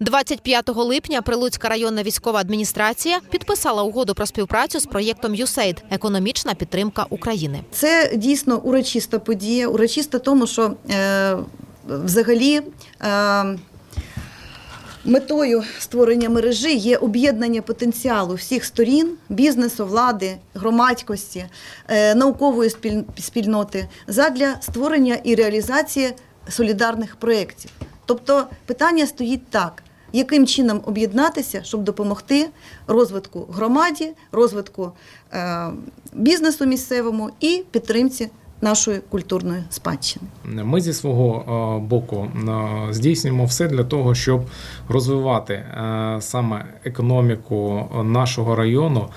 25 липня Прилуцька районна військова адміністрація підписала угоду про співпрацю з проєктом USAID – економічна підтримка України. Це дійсно урочиста подія. Урочиста тому, що е, взагалі е, метою створення мережі є об'єднання потенціалу всіх сторін бізнесу, влади, громадськості, е, наукової спіль- спільноти задля створення і реалізації солідарних проєктів. Тобто питання стоїть так. Яким чином об'єднатися, щоб допомогти розвитку громаді, розвитку е, бізнесу місцевому і підтримці нашої культурної спадщини? Ми зі свого е, боку е, здійснюємо все для того, щоб розвивати е, саме економіку нашого району,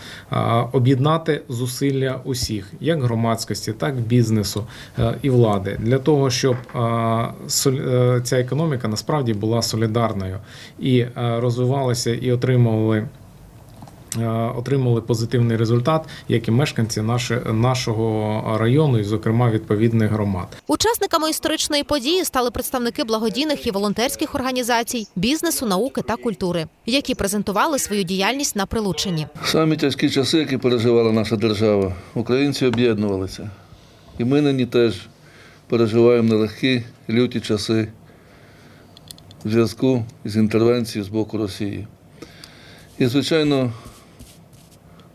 об'єднати зусилля усіх, як громадськості, так і бізнесу і влади, для того, щоб ця економіка насправді була солідарною і розвивалася і отримували. Е, Отримали позитивний результат, як і мешканці нашого району, і, зокрема, відповідних громад. Учасниками історичної події стали представники благодійних і волонтерських організацій, бізнесу, науки та культури, які презентували свою діяльність на Прилуччині. Самі тяжкі часи, які переживала наша держава, українці об'єднувалися. І ми нині теж переживаємо нелегкі, люті часи в зв'язку з інтервенцією з боку Росії. І, звичайно,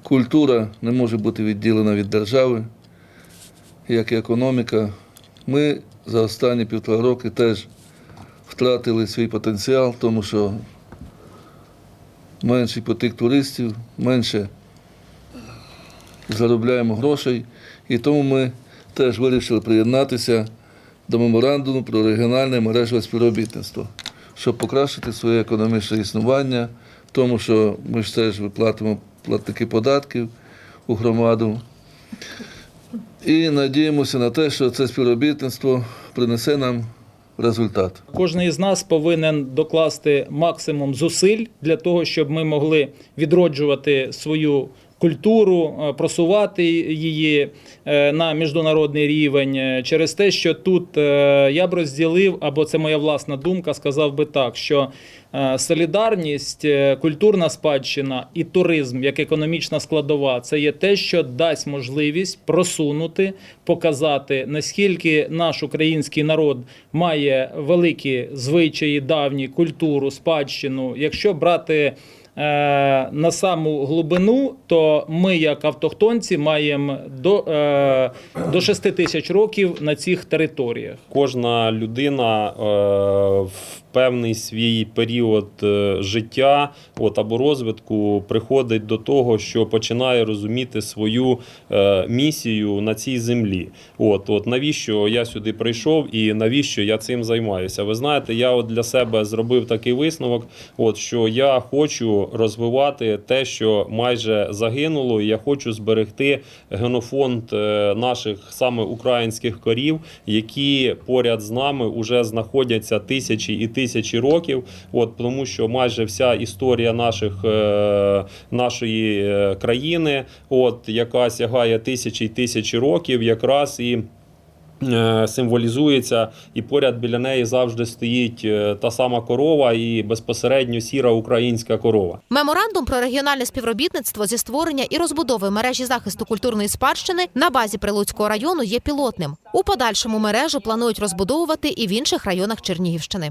культура не може бути відділена від держави, як і економіка. Ми за останні півтора роки теж втратили свій потенціал, тому що менший потік туристів, менше заробляємо грошей. І тому ми теж вирішили приєднатися до меморандуму про регіональне мережеве співробітництво, щоб покращити своє економічне існування, тому що ми ж теж виплатимо платники податків у громаду. І надіємося на те, що це співробітництво принесе нам результат. Кожен із нас повинен докласти максимум зусиль для того, щоб ми могли відроджувати свою культуру, е, просувати її е, на міжнародний рівень е, через те, що тут я б розділив, або це моя власна думка, сказав би так, що солідарність, культурна спадщина і туризм як економічна складова це є те, що дасть можливість просунути, показати наскільки наш український народ має великі звичаї, давні культуру, спадщину. Якщо брати на саму глибину, то ми, як автохтонці, маємо до, е, до 6 тисяч років на цих територіях. Кожна людина е, в певний свій період е, життя от, або розвитку приходить до того, що починає розуміти свою е, місію на цій землі. От, от навіщо я сюди прийшов і навіщо я цим займаюся? Ви знаєте, я от для себе зробив такий висновок, от, що я хочу розвивати те, що майже загинуло, і я хочу зберегти генофонд е, наших саме українських корів, які поряд з нами вже знаходяться тисячі і тисячі років. От тому, що майже вся історія наших е, нашої е, країни, от яка сягає тисячі й тисячі років, якраз і. Е, Символізується, і поряд біля неї завжди стоїть е, та сама корова, і безпосередньо сіра українська корова. Меморандум про регіональне співробітництво зі створення і розбудови мережі захисту культурної спадщини на базі Прилуцького району є пілотним. У подальшому мережу планують розбудовувати і в інших районах Чернігівщини.